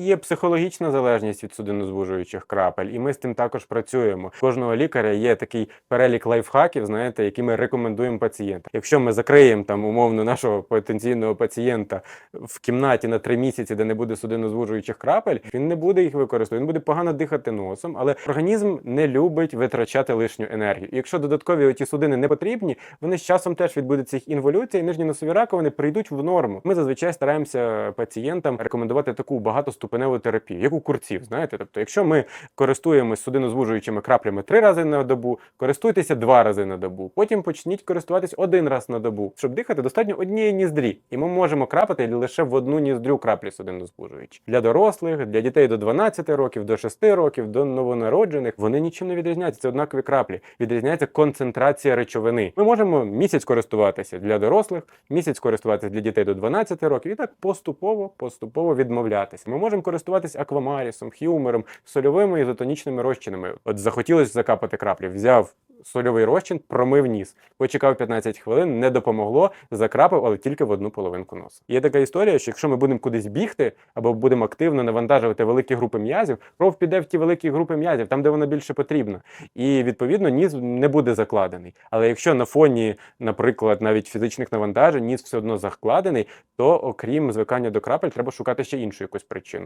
Є психологічна залежність від судинозвужуючих крапель, і ми з тим також працюємо. Кожного лікаря є такий перелік лайфхаків, знаєте, які ми рекомендуємо пацієнтам. Якщо ми закриємо там умовно нашого потенційного пацієнта в кімнаті на три місяці, де не буде судинозвужуючих крапель, він не буде їх використовувати, він буде погано дихати носом, але організм не любить витрачати лишню енергію. І якщо додаткові оті судини не потрібні, вони з часом теж відбудеться їх інволюція, і нижні носові раковини прийдуть в норму. Ми зазвичай стараємося пацієнтам рекомендувати таку багатоступеневу терапію, як у курців. Знаєте, тобто, якщо ми користуємось судинозвужуючими краплями три рази на добу, користуйтеся два рази на добу. Потім почніть користуватись один раз на добу. Щоб дихати, достатньо однієї ніздрі, і ми можемо крапати лише в одну ніздрю краплі судинозвужуючі. Для дорослих, для дітей до 12 років, до 6 років, до новонароджених вони нічим не відрізняються. Це однакові краплі. Відрізняється концентрація речовини. Ми можемо місяць користуватися для дорослих, місяць користуватися для дітей до 12 років, і так поступово, поступово відмовлятися. Ми можемо користуватися аквамарісом, хюмером, сольовими ізотонічними розчинами. От захотілося закапати краплі, взяв. Сольовий розчин промив ніс, почекав 15 хвилин, не допомогло, закрапив, але тільки в одну половинку носа. Є така історія, що якщо ми будемо кудись бігти або будемо активно навантажувати великі групи м'язів, кров піде в ті великі групи м'язів, там, де вона більше потрібна. І відповідно ніс не буде закладений. Але якщо на фоні, наприклад, навіть фізичних навантажень, ніс все одно закладений, то окрім звикання до крапель, треба шукати ще іншу якусь причину.